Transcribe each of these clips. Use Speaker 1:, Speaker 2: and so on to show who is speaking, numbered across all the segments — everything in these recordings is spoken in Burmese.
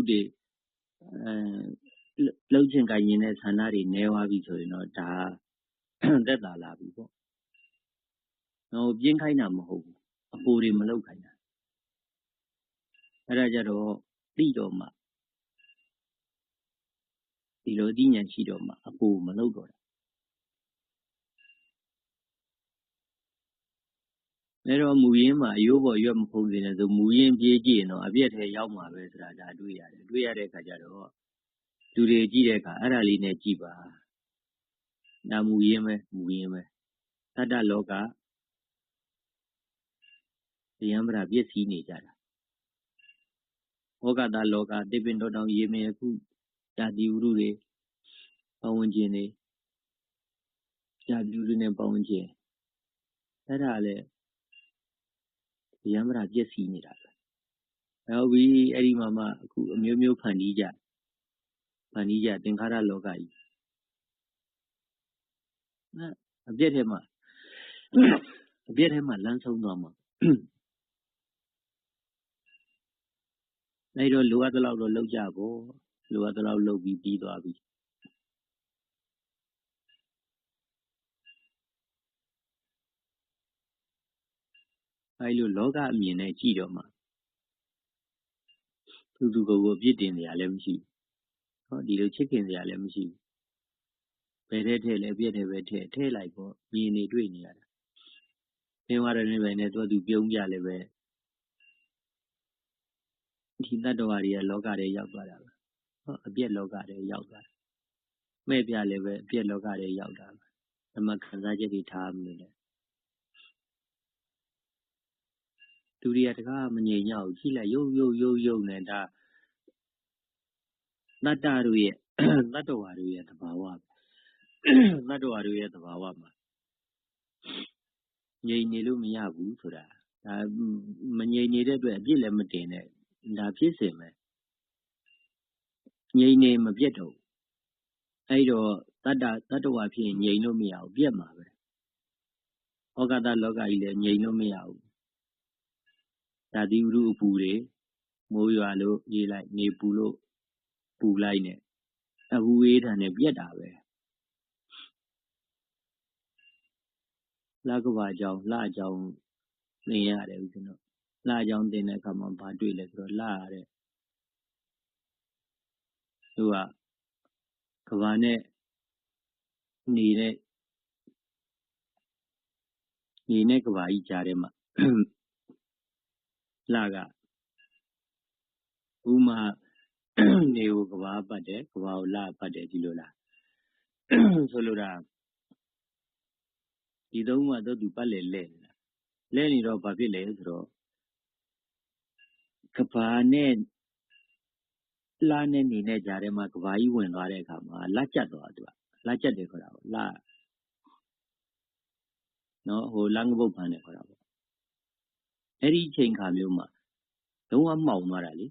Speaker 1: သူတွေအဲလှုပ်ချင်ကိုင်ရင်တဲ့ဆန္ဒတွေနဲသွားပြီဆိုရင်တော့ဒါသက်သာလာပြီပေါ့တော့ပြင်းခိုင်းတာမဟုတ်ဘူးအပူတွေမလောက်ခိုင်းတာအဲ့ဒါကြတော့သိတော့မှဒီလိုသိဉာဏ်ရှိတော့မှအပူမလောက်တော့တာ အဲ့တော့ မူရင်းမှာအယိုးပေါ်ရွက် မဖုံးစေနဲ့ဆို မူရင်းပြေးကြည့်ရင်တော့ အပြည့်ထဲရောက်မှာပဲဆိုတာ ဒါတွေ့ရတယ် တွေ့ရတဲ့အခါကျတော့ လူတွေကြည့်တဲ့အခါ အဲ့ဒါလေးနဲ့ကြည့်ပါနာမူရင်းပဲ မူရင်းပဲတတ္တလောကယံပရာပြည့်စည်နေကြတာဩကတာလောကတိပင်တော်တောင်ရေမေခုဇာတိဝရုတွေပဝန်းကျင်တွေဇာတိဝရုနဲ့ပဝန်းကျင် အဲ့ဒါလည်းယံ ပရာပြည့်စည်နေတာပဲဟုတ်ပြီအဲ့ဒီမှာမှ အခု အမျိုးမျိုး ဖန်တီးကြ ဖန်တီးကြ သင်္ခါရလောကကြီး အပြည့်ထဲမှာအပြည့်ထဲမှာ လမ်းဆုံးသွားမှာအဲ့တော့ လိုအပ်သလောက်တော့ လုပ်ကြပေါ့ လိုအပ်သလောက်လုပ်ပြီး ပြီးသွားပြီ အဲ့လိုလောကအမြင်နဲ့ကြည့်တော့မှသူသူကိုယ်ကိုပြစ်တင်စရာလည်းမရှိဘူးဟောဒီလိုချစ်ခင်စရာလည်းမရှိဘူးဘယ်ထဲထဲလဲပြည့်တယ်ပဲထဲထဲလိုက်ပေါ့မြင်နေတွေ့နေရတာသင်္ဝရနေပဲနဲ့သူသူပြုံးကြလည်းပဲဒီတတ္တဝါတွေကလောကထဲရောက်သွားတာပဲဟောအပြည့်လောကထဲရောက်သွားတာမဲ့ပြလည်းပဲအပြည့်လောကထဲရောက်တာပဲဓမ္မခံစားချက်တွေထားမလို့ လေသူတွေကတကားမငြိမ်ကြဘူး ကြည့်လိုက် ရုပ်ရုပ်ရုပ်ရုပ်နဲ့ ဒါတတ္တတို့ရဲ့တတ္တဝါတို့ရဲ့ သဘာဝတတ္တဝါတို့ရဲ့ သဘာဝမှာ ငြိမ်နေလို့ မရဘူးဆိုတာ ဒါ မငြိမ်နေတဲ့အတွက် အပြစ်လည်း မတင်နဲ့ ဒါ ဖြစ်စဉ်ပဲ ငြိမ်နေမပြတ်တော့အဲ့တော့တတ္တတတ္တဝါဖြစ်ရင် ငြိမ်လို့ မရဘူးပြတ်မှာပဲ ဩဃတလောကကြီးလည်း ငြိမ်လို့ မရဘူး ဓာတိဝရုအပူတွေမိုးရွာလို့ရေးလိုက်နေပူလို့ပူလိုက်နဲ့အပူအေးထန်နဲ့ပြက်တာပဲလကဘာကြောင့်လှကြောင့်သင်ရတယ်ဦးဇင်းတို့လှကြောင့်သင်တဲ့အခါမှာဘာတွေ့လဲဆိုတော့လှရတဲ့သူကကဘာနဲ့နေတဲ့နေနဲ့ကဘာကြီးကြားထဲမှာ လှကဥမာနေကိုကဘာပတ်တယ်ကဘာကိုလှပတ်တယ်ဒီလိုလားဆိုလိုတာဒီသုံးခုကတော့သူပတ်လေလဲနေတာလဲနေတော့ဘာဖြစ်လဲဆိုတော့ကဘာနဲ့လာနဲ့နေနဲ့ကြားထဲမှာကဘာကြီးဝင်သွားတဲ့အခါမှာလက်ကျက်သွားသူကလက်ကျက်တယ်ခေါ်တာပေါ့လာနော်ဟိုလင္ကပုတ်ဖန်တယ်ခေါ်တာပေါ့ အဲ့ဒီချိန်ခါမျိုးမှာလုံးဝမှောင်သွားတာလေ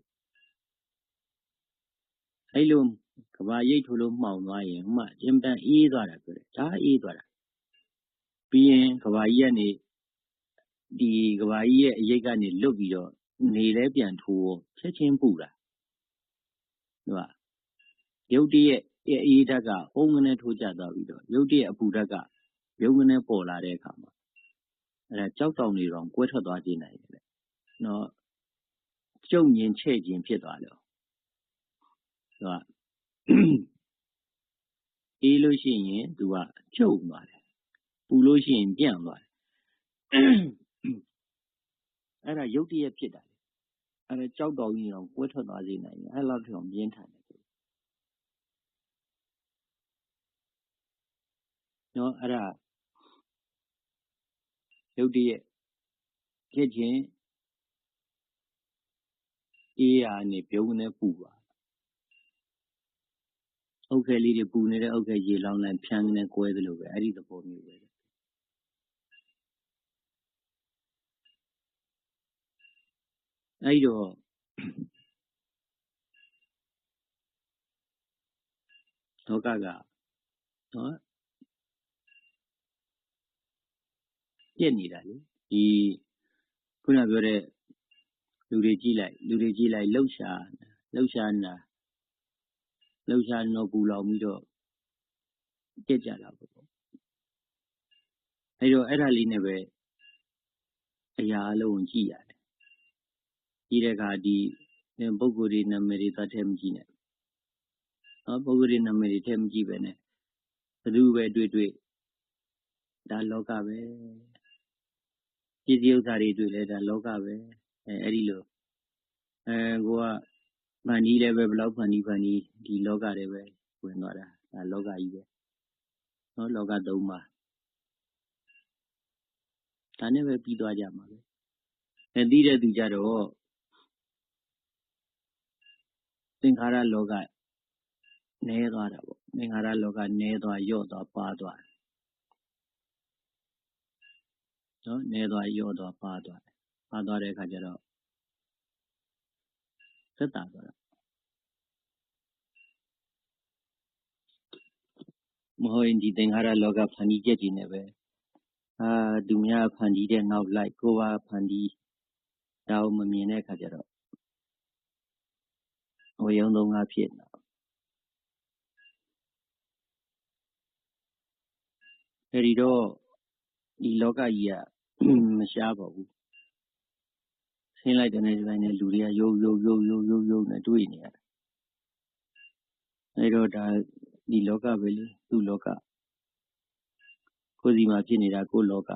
Speaker 1: အဲ့လိုကဘာရိတ်ထိုးလို့မှောင်သွားရင်မှအင်တန်အေးသွားတာပြောတယ်ဒါအေးသွားတာပြီးရင်ကဘာကြီးကနေဒီကဘာကြီးရဲ့အရိတ်ကနေလွတ်ပြီးတော့နေလဲပြန်ထိုးချက်ချင်းပူတာဟုတ်ပါရုပ်တရက်အေးဓာတ်ကအုံငနဲ့ထိုးကျသွားပြီးတော့ရုပ်တရက်အပူဓာတ်ကရုပ်ငနဲ့ပေါ်လာတဲ့အခါမှာအဲဒါ ကြောက်တောင်တွေတော့ကွဲထွက်သွားခြင်းနိုင်တယ်နော်ကျုံညင်ချဲ့ခြင်းဖြစ်သွားတော့သူကအေးလို့ရှိရင် သူက ကျုံသွားတယ် ပူလို့ရှိရင် ပြန့်သွားတယ် အဲ့ဒါ ရုပ်တရက်ဖြစ်တာအဲ့ဒါကြောက်တော်ကြီးတော့ကွဲထွက်သွားစေနိုင်တယ် အဲ့လောက်ထောင် ပြင်းထန်တယ်နော်အဲ့ဒါ ရုပ်တရက်ဖြစ်ခြင်းအေးရာနေပြုံးနေပူပါအုတ်ခဲလေးတွေပူနေတဲ့အုတ်ခဲရေလောင်းလိုက်ဖြန်းနေကွဲသလိုပဲအဲ့ဒီသဘောမျိုးပဲအဲ့တော့လောကကနော် ပြည့်နေတာလေ ဒီခုနပြောတဲ့ လူတွေကြည့်လိုက် လူတွေကြည့်လိုက် လှုပ်ရှားလှုပ်ရှားနေတာ လှုပ်ရှားတော့ ပူလောင်ပြီးတော့ကြက်ကြတာပေါ့ အဲ့တော့ အဲ့ဒါလေးနဲ့ပဲ အရာအလုံးကို ကြည့်ရတယ် ကြည့်တဲ့အခါဒီပုဂ္ဂိုလ်တွေ နာမည်တွေ သွားထည့်မကြည့်နဲ့နော်ပုဂ္ဂိုလ်တွေ နာမည်တွေ ထည့်မကြည့်ပဲနဲ့ ဘယ်သူပဲတွေ့တွေ့ ဒါလောကပဲ ပစ္စည်းဥစ္စာတွေတွေ့လဲဒါလောကပဲအဲအဲ့ဒီလိုအဲကိုကဖန်ကြီးလည်းပဲဘလောက်ဖန်ကြီးဖန်ကြီးဒီလောကတွေပဲဝင်သွားတာဒါလောကကြီးပဲနော်လောကသုံးပါဒါနဲ့ပဲပြီးသွားကြမှာပဲအဲသိတဲ့သူကြတော့သင်္ခါရလောကနည်းသွားတာပေါ့သင်္ခါရလောကနည်းသွားယော့သွားပါသွား နော်နည်းသွားယော့သွားပါသွားပါသွားတဲ့အခါကျတော့သက်တာသွားတာမဟုတ်ရင်ဒီသင်္ခါရလောကဖန်တီးချက်ကြီးနဲ့ပဲအာသူများဖန်တီးတဲ့နောက်လိုက်ကိုယ်ပါဖန်တီးဒါကိုမမြင်တဲ့အခါကျတော့ဝေယုံသုံးကားဖြစ်နေအဲဒီတော့ ဒီလောကကြီးကမရှားပါဘူးဆင်းလိုက်တဲ့နေ့တိုင်းနဲ့လူတွေကယုံယုံယုံယုံယုံယုံနဲ့တွေ့နေရတယ်အဲတော့ဒါဒီလောကပဲလေသူ့လောကကိုယ်စီမှာဖြစ်နေတာကိုယ်လောက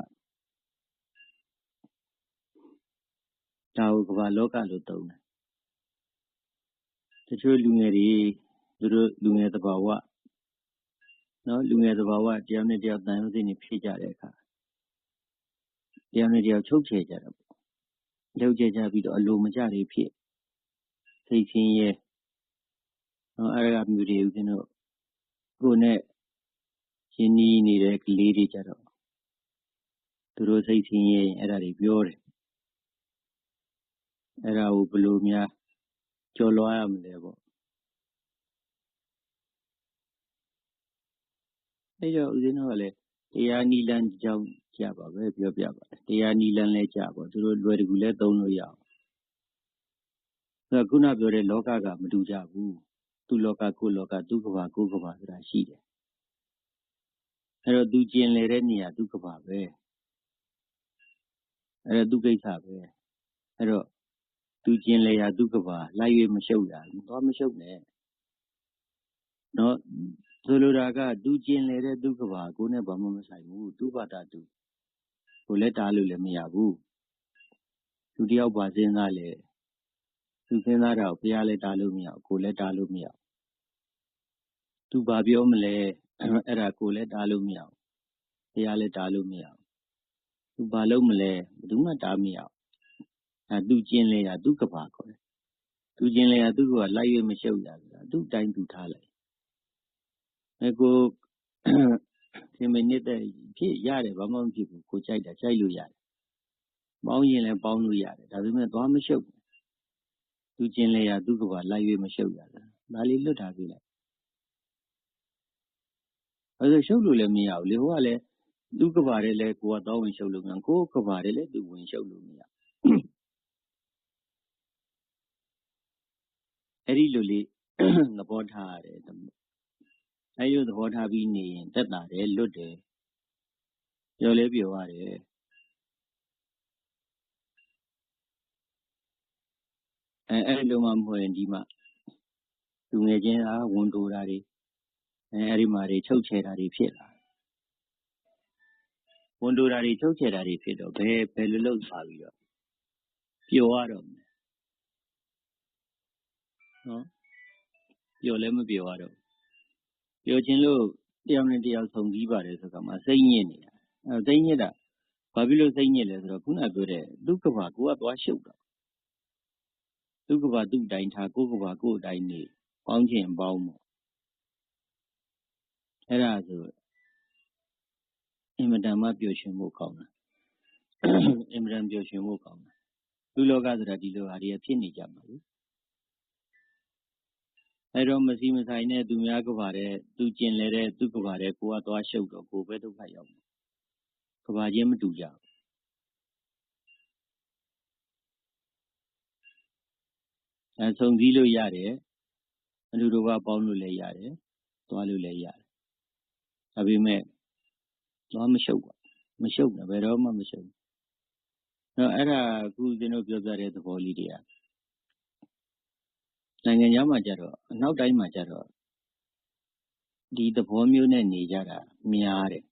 Speaker 1: ဒါကိုကမ္ဘာလောကလို့သုံးတယ်တချို့လူငယ်တွေသူတို့လူငယ်သဘာဝနော်လူငယ်သဘာဝတရားနဲ့တရားတန်ရုံးစိနေဖြစ်ကြတဲ့အခါ တရားနဲ့တရားချုပ်ချယ်ကြတာပေါ့ချုပ်ချယ်ကြပြီးတော့အလိုမကျတွေဖြစ်စိတ်ဆင်းရဲနော်အဲ့ဒါမျိုးတွေဦးဇင်းတို့ကိုယ်နဲ့ရင်းနှီးနေတဲ့ကလေးတွေကြတော့သူတို့စိတ်ဆင်းရဲရင်အဲ့ဒါတွေပြောတယ်အဲ့ဒါကိုဘယ်လိုများကျော်လွှားရမလဲပေါ့အဲ့တော့ဦးဇင်းတို့ကလည်း တရားနိလန်းကြောင်းကြပါပဲပြောပြပါတရားနိလန်းလဲကြပါသူတို့လွယ်တကူလဲသုံးလို့ရအောင်ခုနပြောတဲ့လောကကမတူကြဘူးသူ့လောကကိုယ်လောကသူ့ကဘာကိုယ်ကဘာဆိုတာရှိတယ်အဲ့တော့သူကျင်လေတဲ့နေရာသူ့ကဘာပဲအဲ့တော့သူ့ကိစ္စပဲအဲ့တော့သူကျင်လေရာသူ့ကဘာလိုက်၍မရှုပ်ရဘူးသွားမရှုပ်နဲ့နော် ဆိုလိုတာက သူကျင်လေတဲ့ သူ့ကဘာ ကိုနဲ့ ဘာမှမဆိုင်ဘူး သူ့ဘာတာသူ ကိုလည်း တားလို့လည်းမရဘူးသူတယောက်ပါစဉ်းစားလေသူစဉ်းစားတာကို ဘုရားလည်း တားလို့မရဘူး ကိုလည်း တားလို့မရဘူး သူဘာပြောမလဲ အဲ့ဒါ ကိုလည်း တားလို့မရဘူး ဘုရားလည်း တားလို့မရဘူး သူဘာလုပ်မလဲ ဘယ်သူမှ တားမရဘူးအဲသူကျင်လေတာသူကဘာခေါ်တယ် သူကျင်လေတာသူကလိုက်ရွေးမရှုပ်ရဆိုတာ သူ့တိုင်း သူထားလိုက် အဲကိုဒီမိနစ်တည်းဖြစ်ရတယ်ဘာမှမဖြစ်ဘူးကိုကြိုက်တာကြိုက်လို့ရတယ်ပေါင်းရင်လည်းပေါင်းလို့ရတယ်ဒါပေမဲ့သွားမရှုပ်သူကျင်လေတာသူကဘာလိုက်ရွေးမရှုပ်ရတာဒါလေးလွတ်ထားပြလိုက်အဲဆိုရှုပ်လို့လည်းမရဘူးလေဟိုကလည်းသူ့ကဘာတဲ့လဲကိုကတောင်းဝင်ရှုပ်လို့မြန်ကိုကဘာတဲ့လဲသူဝင်ရှုပ်လို့မရအဲ့ဒီလိုလေးသဘောထားရတယ် အဲ့ဒီသဘောထားပြီးနေရင်တက်တာတယ်လွတ်တယ်ပြောလဲပြောရတယ်အဲအဲ့လိုမှမဟုတ်ရင်ဒီမှာလူငယ်ချင်းအားဝန်တိုတာတွေအဲအဲ့ဒီမှာတွေချုပ်ချယ်တာတွေဖြစ်လာဝန်တိုတာတွေချုပ်ချယ်တာတွေဖြစ်တော့ဘယ်ဘယ်လိုလုပ်ပါပြီးတော့ပျော်ရတော့မယ်နော်ပျော်လည်းမပျော်ရတော့ ပျော်ခြင်းလို့ တယောက်နဲ့တယောက် ဆုံပြီးပါတယ်ဆိုတော့မှစိတ်ညစ်နေတာအဲစိတ်ညစ်တာ ဘာဖြစ်လို့ စိတ်ညစ်လဲဆိုတော့ ခုနပြောတဲ့ဒုက္ခဘာ ကိုကသွားရှုပ်တော့ဒုက္ခဘာ သူ့တိုင်းထား ကိုယ်ကဘာ ကိုယ်တိုင်းနေ ပေါင်းခြင်းပေါင်းပေါ့ အဲ့ဒါဆို အင်မတန်မှ ပျော်ရွှင်ဖို့ကောင်းတာ အင်မတန် ပျော်ရွှင်ဖို့ကောင်းတာ လူလောကဆိုတာ ဒီလိုဟာတွေဖြစ်နေကြမှာလေ အဲ့တော့မစီမဆိုင်နဲ့ သူများကပါတဲ့သူကျင်လေတဲ့ သူကပါတဲ့ကိုကသွားရှုပ်တော့ ကိုပဲဒုက္ခရောက်မှာကဘာချင်းမတူကြဘူးအဲဆုံစည်းလို့ရတယ် အတူတကွ ပေါင်းလို့လည်းရတယ် သွားလို့လည်းရတယ် ဒါပေမဲ့ သွားမရှုပ်ပါ မရှုပ်နဲ့ ဘယ်တော့မှ မရှုပ်တော့အဲ့ဒါ အခုကျွန်တော်ပြောပြတဲ့ သဘောလေးတွေက နိုင်ငံခြားမှာကြတော့ အနောက်တိုင်းမှာကြတော့ ဒီသဘောမျိုးနဲ့ နေကြတာများတယ်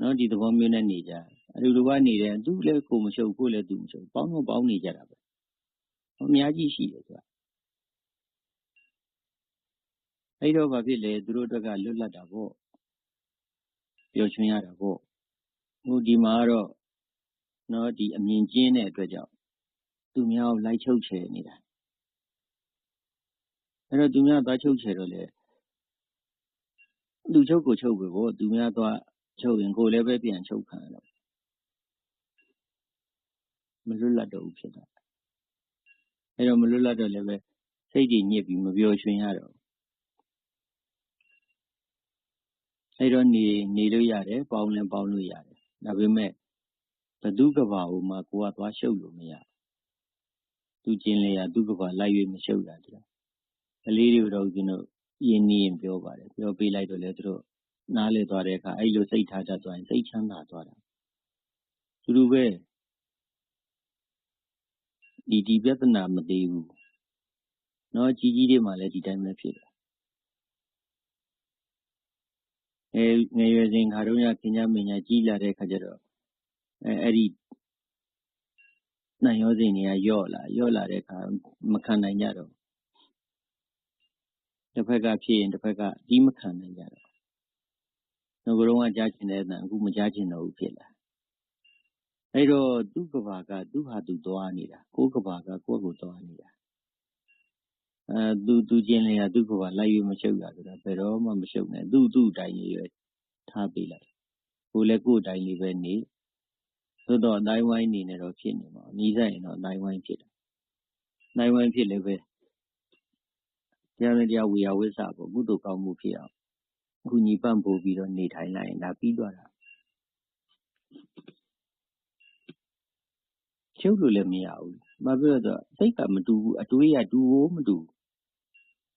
Speaker 1: နော်ဒီသဘောမျိုးနဲ့ နေကြအတူတူကနေတယ် သူလည်း ကိုမရှုပ် ကိုလည်း သူမရှုပ် ပေါင်းတော့ ပေါင်းနေကြတာပဲ အများကြီးရှိတယ်ဆိုတာအဲ့တော့ ဘာဖြစ်လဲ သူတို့အတွက်က လွတ်လပ်တာပေါ့ ပျော်ရွှင်ရတာပေါ့ဟိုဒီမှာတော့နော်ဒီအမြင်ကျင်းတဲ့အတွက်ကြောင့် သူများကို လိုက်ချုပ်ချယ်နေတာ အဲ့တော့ သူများသွားချုပ်ချယ်တော့လေလူချုပ်ကိုချုပ်ပဲပေါ့ သူများသွားချုပ်ရင် ကိုယ်လည်းပဲ ပြန်ချုပ်ခံရတော့မလွတ်လပ်တော့ဘူး ဖြစ်တာ အဲ့တော့ မလွတ်လပ်တော့လည်းပဲ စိတ်ကြီးညစ်ပြီး မပြောရွှင်ရတော့အဲ့တော့နေနေလို့ရတယ် ပေါင်းလည်း ပေါင်းလို့ရတယ် ဒါပေမဲ့ဘသူကဘာဟိုမှာကိုကသွားရှုပ်လို့မရသူကျင်လေရသူကဘာ လိုက်၍မရှုပ်ရတဲ့ ကလေးတွေကိုတော့ ဦးဇင်းတို့ ရင်းနှီးရင်ပြောပါတယ်။ပြောပေးလိုက်တော့လည်း သူတို့ နားလည်သွားတဲ့အခါ အဲဒီလို စိတ်ထားတတ်သွားရင် စိတ်ချမ်းသာသွားတာပေါ့။အတူတူပဲ ဒီပြဿနာ မသေးဘူး။အကြီးကြီးတွေမှာလည်း ဒီအတိုင်းပဲဖြစ်တယ်။ငယ်ရွယ်စဉ် ခါတုန်းက ခင်ကြမင်ကြ ကြီးလာတဲ့အခါကျတော့ အဲဒီ နှံ့ရောစဉ်တွေက လျော့လာတဲ့အခါ မခံနိုင်ကြတော့ တစ်ဖက်ကဖြစ်ရင်တစ်ဖက်ကဒီမခံနိုင်ကြတော့ငကလုံးကကြားချင်တဲ့အတန်အခုမကြားချင်တော့ဘူးဖြစ်လာအဲ့တော့သူ့ကဘာကသူ့ဟာသူသွားနေတာကိုယ်ကဘာကကိုယ့်ကိုသွားနေတာအဲသူသူကျင်လေရသူ့ကဘာလိုက်ရမရှုပ်ရဆိုတာဘယ်တော့မှမရှုပ်နဲ့သူ့သူ့တိုင်းလေးပဲထားပေးလိုက်ကိုယ်လည်းကိုယ်တိုင်းလေးပဲနေသို့တော့အတိုင်းဝိုင်းနေနေတော့ဖြစ်နေမှာနီးစပ်ရင်တော့အတိုင်းဝိုင်းဖြစ်တယ်အတိုင်းဝိုင်းဖြစ်လည်းပဲ တရားနဲ့တရားဝေယဝိဆပေါ့ကုသိုလ်ကောင်းမှုဖြစ်အောင်အခုညီပန့်ပို့ပြီးတော့နေထိုင်လိုက်ရင်ဒါပြီးသွားတာရှုပ်လို့လည်းမရဘူး။ဘာဖြစ်လို့လဲဆိုတော့စိတ်ကမတူဘူးအတွေးကတူကိုမတူဘူး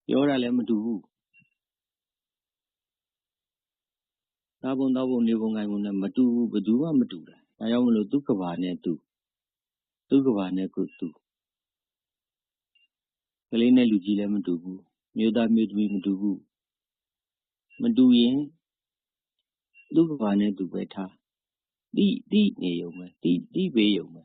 Speaker 1: ပြောတာလည်းမတူဘူးသားပုံတော့ပုံနေပုံကိုင်ပုံနဲ့မတူဘူးဘယ်သူမှမတူတာဒါကြောင့်မလို့သူကဘာနဲ့သူသူကဘာနဲ့ကိုသူကလေးနဲ့လူကြီးလည်းမတူဘူး မြို့သားမြို့သမီးမတူဘူးမတူရင်သူကဘာနဲ့သူပဲထားတိတိနေုံပဲတိတိပေးုံပဲ